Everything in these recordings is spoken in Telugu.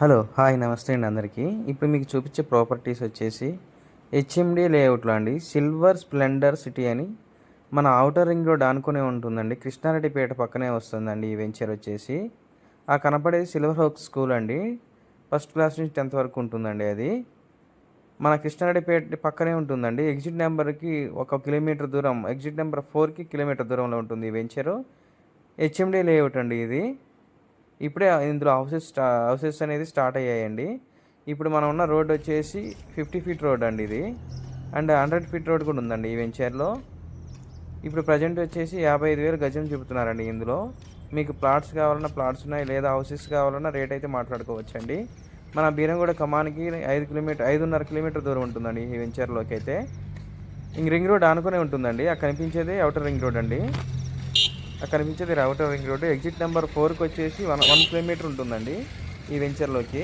హలో హాయ్ నమస్తే అండి అందరికీ. ఇప్పుడు మీకు చూపించే ప్రాపర్టీస్ వచ్చేసి హెచ్ఎండి లేఅవుట్లో అండి సిల్వర్ స్ప్లెండర్ సిటీ అని మన అవుటర్ రింగ్ రోడ్ ఆనుకునే ఉంటుందండి కృష్ణారెడ్డిపేట పక్కనే వస్తుందండి ఈ వెంచర్ వచ్చేసి. ఆ కనపడేది సిల్వర్ హోక్ స్కూల్ అండి ఫస్ట్ క్లాస్ నుంచి టెన్త్ వరకు ఉంటుందండి అది. మన కృష్ణారెడ్డిపేట పక్కనే ఉంటుందండి ఎగ్జిట్ నెంబర్కి ఒక కిలోమీటర్ దూరం ఎగ్జిట్ నెంబర్ ఫోర్కి కిలోమీటర్ దూరంలో ఉంటుంది ఈ వెంచరు. హెచ్ఎండి లేఅవుట్ అండి ఇది. ఇప్పుడే ఇందులో హౌసెస్ హౌసెస్ అనేది స్టార్ట్ అయ్యాయండి. ఇప్పుడు మనం ఉన్న రోడ్ వచ్చేసి ఫిఫ్టీ ఫీట్ రోడ్ అండి ఇది. అండ్ హండ్రెడ్ ఫీట్ రోడ్ కూడా ఉందండి ఈ వెంచర్లో. ఇప్పుడు ప్రజెంట్ వచ్చేసి యాభై ఐదు వేలు గజం చూపుతున్నారండి ఇందులో. మీకు ప్లాట్స్ కావాలన్నా ప్లాట్స్ ఉన్నాయి లేదా హౌసెస్ కావాలన్నా రేట్ అయితే మాట్లాడుకోవచ్చండి. మన బీరంగూడ కమానికి ఐదు కిలోమీటర్ ఐదున్నర కిలోమీటర్ దూరం ఉంటుందండి ఈ వెంచర్లోకి అయితే. ఇంక రింగ్ రోడ్ ఆనుకునే ఉంటుందండి. ఆ కనిపించేది అవుటర్ రింగ్ రోడ్ అండి. కనిపించేది రావటం రింగ్ రోడ్ ఎగ్జిట్ నెంబర్ ఫోర్కి వచ్చేసి వన్ వన్ కిలోమీటర్ ఉంటుందండి ఈ వెంచర్లోకి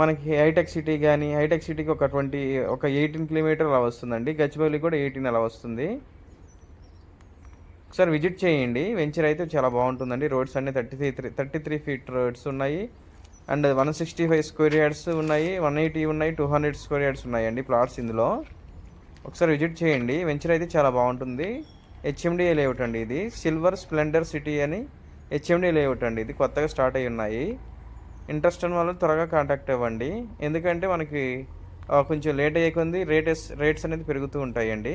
మనకి హైటెక్ సిటీ కానీ హైటెక్ సిటీకి ఒక ట్వంటీ ఒక ఎయిటీన్ కిలోమీటర్ అలా వస్తుందండి. గచ్చిబౌలి కూడా ఎయిటీన్ అలా వస్తుంది. ఒకసారి విజిట్ చేయండి. వెంచర్ అయితే చాలా బాగుంటుందండి. రోడ్స్ అన్ని thirty three thirty three feet roads ఉన్నాయి. And one sixty five square yards ఉన్నాయి. వన్ ఎయిటీ ఉన్నాయి. టూ హండ్రెడ్ స్క్వేర్ యార్డ్స్ ఉన్నాయండి ప్లాట్స్ ఇందులో. ఒకసారి విజిట్ చేయండి. వెంచర్ అయితే చాలా బాగుంటుంది. హెచ్ఎండి లేఅవుట్ అండి ఇది. సిల్వర్ స్ప్లెండర్ సిటీ అని హెచ్ఎండి లేఅవుట్ అండి ఇది. కొత్తగా స్టార్ట్ అయి ఉన్నాయి. ఇంట్రెస్ట్ ఉన్న వాళ్ళు త్వరగా కాంటాక్ట్ అవ్వండి. ఎందుకంటే మనకి కొంచెం లేట్ అయ్యే కొంది రేట్స్ అనేది పెరుగుతూ ఉంటాయండి.